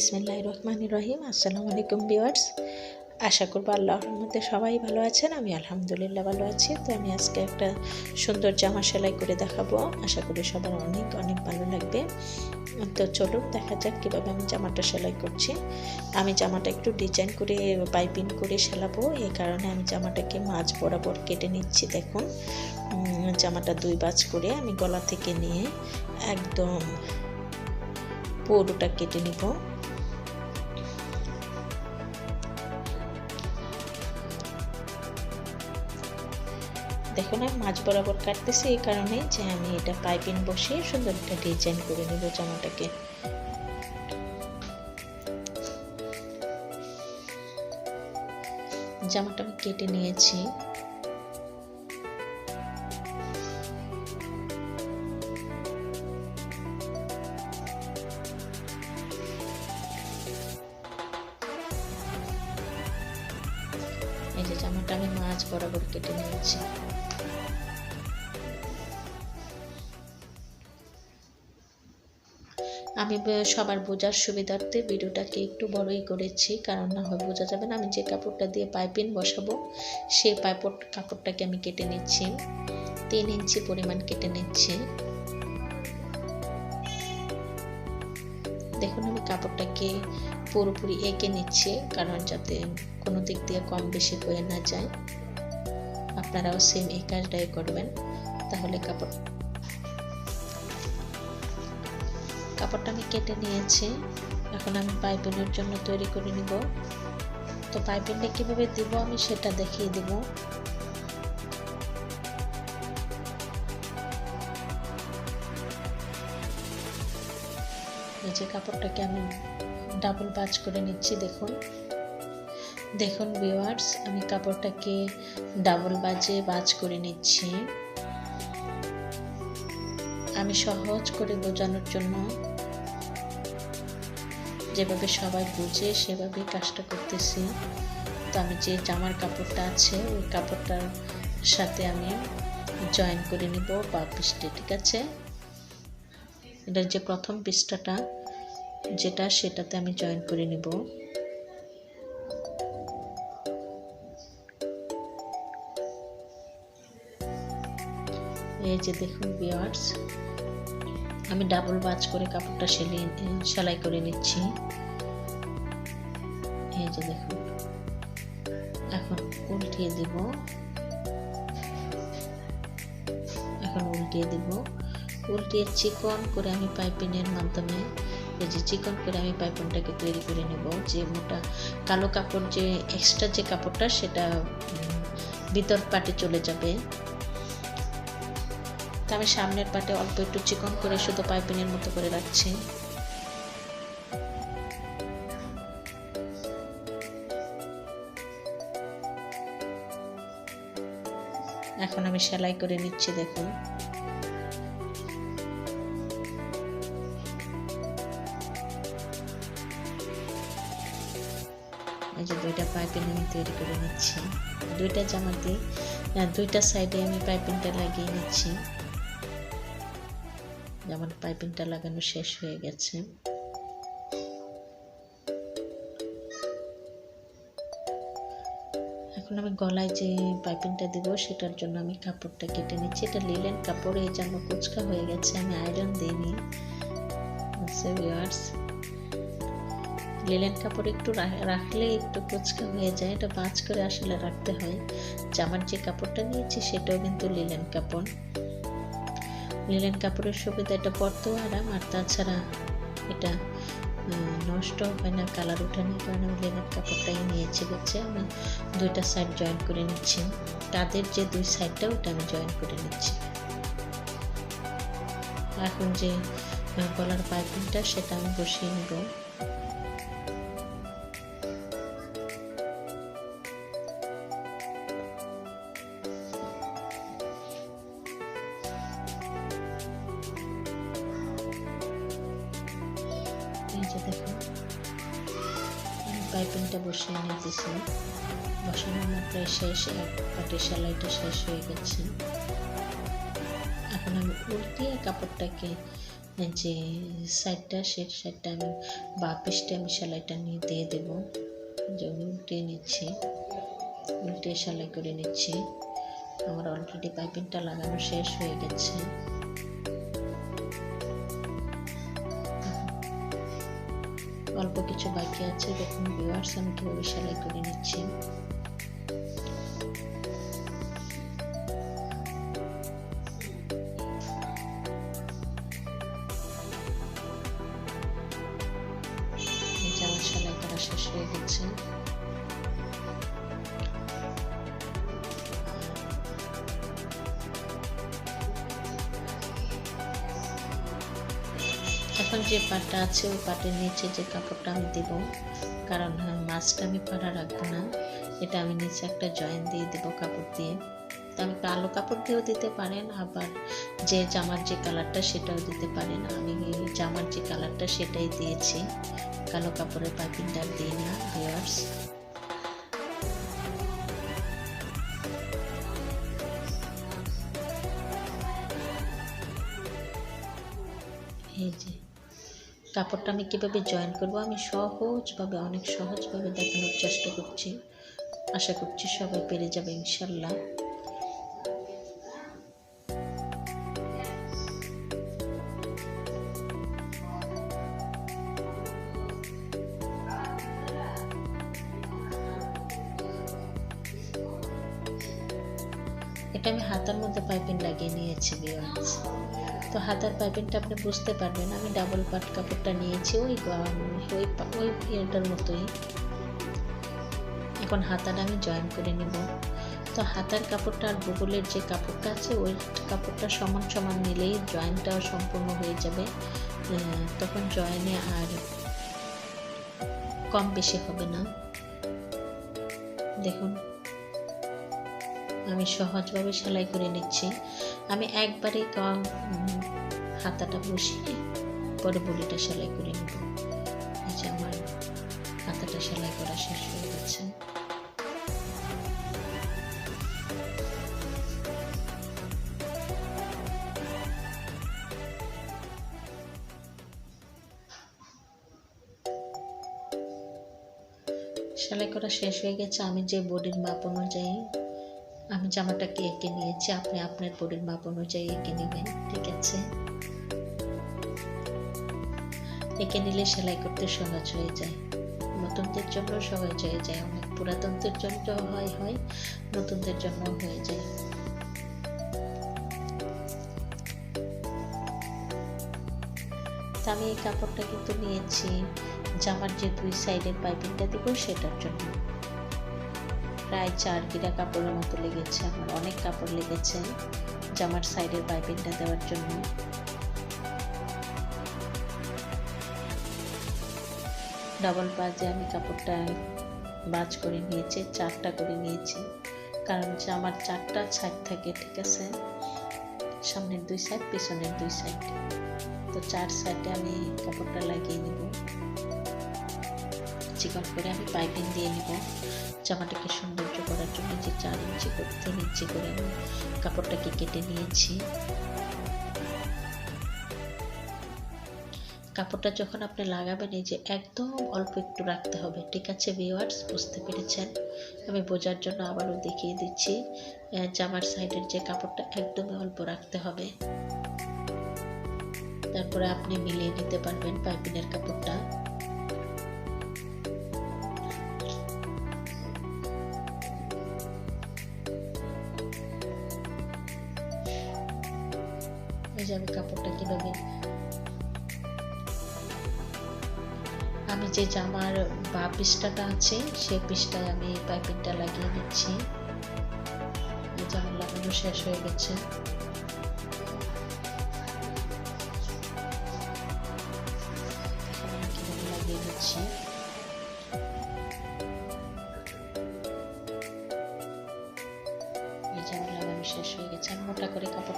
বিসমিল্লাহ রহমান রহিম। আসসালামু আলাইকুম বিওয়ার্স আশা করব আল্লাহর মধ্যে সবাই ভালো আছেন। আমি আলহামদুলিল্লাহ ভালো আছি। তো আমি আজকে একটা সুন্দর জামা সেলাই করে দেখাবো। আশা করি সবার অনেক অনেক ভালো লাগবে। তো চলুন দেখা যাক কীভাবে আমি জামাটা সেলাই করছি। আমি জামাটা একটু ডিজাইন করে, পাইপিং করে সেলাবো। এই কারণে আমি জামাটাকে মাঝ বরাবর কেটে নিচ্ছি, দেখুন। জামাটা দুই বাজ করে আমি গলা থেকে নিয়ে একদম পুরোটা কেটে নিব। দেখুন আমি মাছ বরাবর কাটতেছি এই কারণে যে আমি এটা পাইপিং বসিয়ে সুন্দর একটা ডিজাইন করে নেব জামাটাকে। জামাটা আমি কেটে নিয়েছি। এই যে জামাটা আমি মাছ বরাবর কেটে নিয়েছি। আমি সবার বোঝার সুবিধার্থে ভিডিওটাকে একটু বড়ই করেছি। কারণ না হয় বোঝা যাবে না, আমি যে কাপড়টা দিয়ে পাইপিন বসাবো সেই পাইপট, কাপড়টাকে আমি কেটে নিচ্ছি। তিন ইঞ্চি পরিমাণ কেটে নিচ্ছি। দেখুন, আমি কাপড়টাকে পুরোপুরি এঁকে নিচ্ছি, কারণ যাতে কোনো দিক দিয়ে কম বেশি হয়ে না যায়। আপনারাও সেম এই কাজটাই করবেন। তাহলে কাপড় কাপড়টা আমি কেটে নিয়েছি। এখন আমি পাইপিংয়ের জন্য তৈরি করে নিব। তো পাইপিংটা কীভাবে দিব আমি সেটা দেখিয়ে দেব। এই যে কাপড়টাকে আমি ডাবল বাজ করে নিচ্ছি, দেখুন। দেখুন ভিওয়ার্স আমি কাপড়টাকে ডাবল বাজে বাজ করে নিচ্ছি। আমি সহজ করে বোঝানোর জন্য যেভাবে সবাই বুঝে সেভাবেই কাজটা করতেছি। তো আমি যে জামার কাপড়টা আছে, ওই কাপড়টার সাথে আমি জয়েন করে নিব বা পিসটা, ঠিক আছে? এটার যে প্রথম পিসটাটা, যেটা সেটাতে আমি জয়েন করে নিব। এই যে দেখুন বিয়ার্স আমি ডাবল বাজ করে কাপড়টা সেলাই সেলাই করে নিচ্ছি। এই যে দেখুন, এখন উল্টিয়ে দিব। এখন উল্টিয়ে দিব। উল্টিয়ে চিকন করে আমি পাইপিনের মাধ্যমে, এই যে চিকন করে আমি পাইপিনটাকে তৈরি করে নেব। যে মোটা কালো কাপড়, যে এক্সট্রা যে কাপড়টা, সেটা ভিতর পাটে চলে যাবে। তা আমি সামনের পাটে অল্প একটু চিকন করে শুধু পাইপিনের মতো করে রাখছি। এখন আমি সেলাই করে নিচ্ছি, দেখুন। যে দুইটা পাইপিং আমি তৈরি করে নিচ্ছি। দুইটা জামা দিয়ে দুইটা সাইডে আমি পাইপিংটা লাগিয়ে নিচ্ছি। যেমন পাইপিংটা লাগানো শেষ হয়ে গেছে। এখন আমি গলায় যে পাইপিংটা দেব সেটার জন্য আমি কাপড়টা কেটে নিচ্ছি। এটা লিলেন কাপড় এই জন্য কুচকা হয়ে গেছে, আমি আয়রন দিইনি লিলেন কাপড় একটু রাখলে একটু কুচকা হয়ে যায়, এটা বাজ করে আসলে রাখতে হয়। জামার যে কাপড়টা নিয়েছি সেটাও কিন্তু লিলেন কাপড়। লিলেন কাপড়ের সুবিধা, এটা পরতেও আরাম, আর তাছাড়া এটা নষ্ট হয় না কালার ওঠে না, কারণ আমি লিলেন কাপড়টাই নিয়েছি হচ্ছে আমি দুইটা সাইড জয়েন করে নিচ্ছি। তাদের যে দুই সাইডটা ওটা আমি জয়েন করে নিচ্ছি। এখন যে গলার পাইপিংটা সেটা আমি বসিয়ে নেব। পাইপিংটা বসিয়ে নিতেছি। বসানোর আমার প্রায় শেষ, এক পাটে সেলাইটা শেষ হয়ে গেছে। এখন আমি উল্টিয়ে কাপড়টাকে যে সাইডটা, সেই সাইডটা আমি বা পিসটা আমি সেলাইটা নিয়ে দিয়ে দেবো। যে আমি উল্টিয়ে নিচ্ছি, উল্টে সেলাই করে নিচ্ছি। আমার অলরেডি পাইপিংটা লাগানো শেষ হয়ে গেছে। অল্প কিছু বাকি আছে। দেখুন ভিউয়ার্স আমি কীভাবে সেলাই করে নিচ্ছি। সেলাই করা শেষ হয়ে গেছে। এখন যে পাটটা আছে, ওই পাটের নিচে যে কাপড়টা আমি দেবো, কারণ হ্যাঁ মাছটা আমি পাড়া রাখব না, এটা আমি নিচে একটা জয়েন দিয়ে দেবো কাপড় দিয়ে। তো আমি কালো কাপড় দিয়েও দিতে পারেন, আবার যে জামার যে কালারটা সেটাও দিতে পারেন। আমি জামার যে কালারটা সেটাই দিয়েছি, কালো কাপড়ের পাইপিংটা দিই না ভিওয়ার্স এই যে। কাপড়টা আমি কীভাবে জয়েন করব? আমি সহজভাবে, অনেক সহজভাবে দেখানোর চেষ্টা করছি। আশা করছি সবাই পেরে যাবে, ইনশাল্লাহ। এটা আমি হাতার মধ্যে পাইপিং লাগিয়ে নিয়েছি বিয়ার্স তো হাতার পাইপিংটা আপনি বুঝতে পারবেন। আমি ডাবল পাট কাপড়টা নিয়েছি, ওই ওই ওই ইয়েটার মতোই। এখন হাতাটা আমি জয়েন করে নেব। তো হাতার কাপড়টা আর বগলের যে কাপড়টা আছে, ওই কাপড়টা সমান সমান নিলেই জয়েনটাও সম্পূর্ণ হয়ে যাবে। তখন জয়েনে আর কম বেশি হবে না। দেখুন। আমি সহজভাবে সেলাই করে নিচ্ছি। আমি একবারে হাতাটা বসিয়ে পরে বলিটা সেলাই করে নেব। এই যে আমার হাতাটা সেলাই করা শেষ হয়ে গেছে। সেলাই করা শেষ হয়ে গেছে। আমি যে বডির মাপ অনুযায়ী আমি জামাটাকে এঁকে নিয়েছি? আপনি আপনার বডির মাপ অনুযায়ী এঁকে নেবেন, ঠিক আছে? এঁকে নিলে সেলাই করতে সহজ হয়ে যায়। নতুনদের জন্য সহজ হয়ে যায়, অনেক পুরাতনদের জন্য হয় হয়, নতুনদের জন্য হয়ে যায়। আমি এই কাপড়টা কিন্তু নিয়েছি। জামার যে দুই সাইডের পাইপিংটা দিব, সেটার জন্য। প্রায় চার গিরা কাপড়ের মতো লেগেছে, আমার অনেক কাপড় লেগেছে জামার সাইডের পাইপিংটা দেওয়ার জন্য। ডাবল বাজে আমি কাপড়টা বাজ করে নিয়েছি, চারটা করে নিয়েছি। কারণ আমার চারটা সাইড থাকে, ঠিক আছে? সামনের দুই সাইড পিছনের দুই সাইড তো চার সাইডে আমি কাপড়টা লাগিয়ে নেব। চিকন করে আমি পাইপিং দিয়ে নিব। জামাটাকে সৌন্দর্য করার জন্য যে চার ইঞ্চি করে, তিন ইঞ্চি করে আমি কাপড়টাকে কেটে নিয়েছি। কাপড়টা যখন আপনি লাগাবেন, এই যে একদম অল্প একটু রাখতে হবে। ঠিক আছে ভিওয়ার্স বুঝতে পেরেছেন? আমি বোঝার জন্য আবারও দেখিয়ে দিচ্ছি জামার সাইডের যে কাপড়টা একদমই অল্প রাখতে হবে। তারপরে আপনি মিলিয়ে নিতে পারবেন পাইপিনের কাপড়টা। যে আমি কাপড়টা কীভাবে আমি যে জামার বা পিসটাটা আছে, সে পিসটায় আমি পাইপিংটা লাগিয়ে নিচ্ছি জামার লাগানো শেষ হয়ে গেছে। লাগিয়ে নিচ্ছি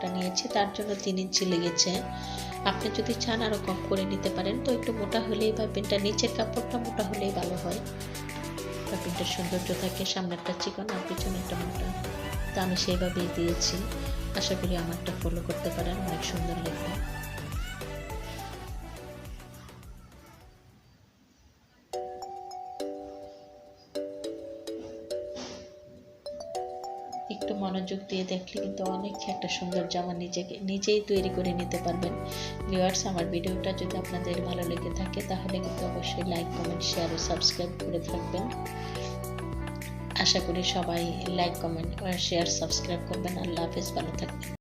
করে নিয়েছি, তার জন্য তিন ইঞ্চি লেগেছে আপনি যদি চান আরও কম করে নিতে পারেন, তো একটু মোটা হলেই বা পেনটা নিচের কাপড়টা মোটা হলেই ভালো হয়। পেনটার সৌন্দর্য থাকে সামনেরটা চিকন আর পিছনেরটা মোটা। তা আমি সেইভাবেই দিয়েছি। আশা করি আমারটা ফলো করতে পারেন, অনেক সুন্দর লাগবে। একটু মনোযোগ দিয়ে দেখলে কিন্তু অনেক একটা সুন্দর জামা নিজেকে, নিজেই তৈরি করে নিতে পারবেন। ভিউয়ার্স, আমার ভিডিওটা যদি আপনাদের ভালো লেগে থাকে, তাহলে কিন্তু অবশ্যই লাইক, কমেন্ট, শেয়ার ও সাবস্ক্রাইব করে থাকবেন। আশা করি সবাই লাইক, কমেন্ট, শেয়ার, সাবস্ক্রাইব করবেন। আল্লাহ হাফেজ, ভালো থাকবেন।